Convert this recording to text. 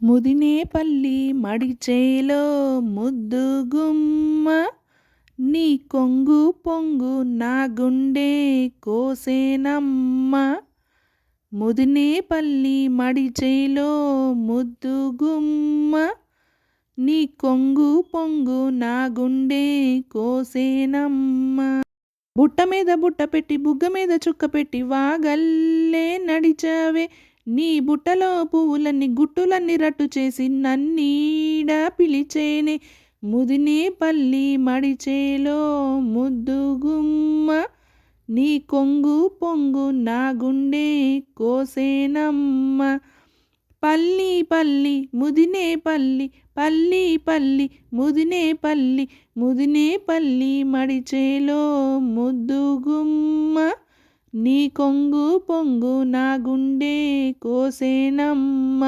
ముదినేపల్లి మడిచేలో ముద్దు గుమ్మ నీ కొంగు పొంగు నా గుండె కోసేనమ్మ. ముదినేపల్లి మడిచేలో ముద్దు గుమ్మ నీ కొంగు పొంగు నా గుండె కోసేనమ్మ. బుట్ట మీద బుట్ట పెట్టి బుగ్గ మీద చుక్క పెట్టి వాగల్లే నడిచావే నీ బుట్టలో పువ్వులన్నీ గుట్టులన్నీ రట్టు చేసి నన్నీడ పిలిచేనే. ముదినే పల్లి మడిచేలో ముద్దుగుమ్మ నీ కొంగు పొంగు నా గుండె కోసేనమ్మ. పల్లి పల్లి ముదినే పల్లి పల్లి పల్లి ముదినే పల్లి ముదినే పల్లి మడిచేలో ముద్దుగుమ్మ నీ కొంగు పొంగు నా గుండె కోసేనమ్మ.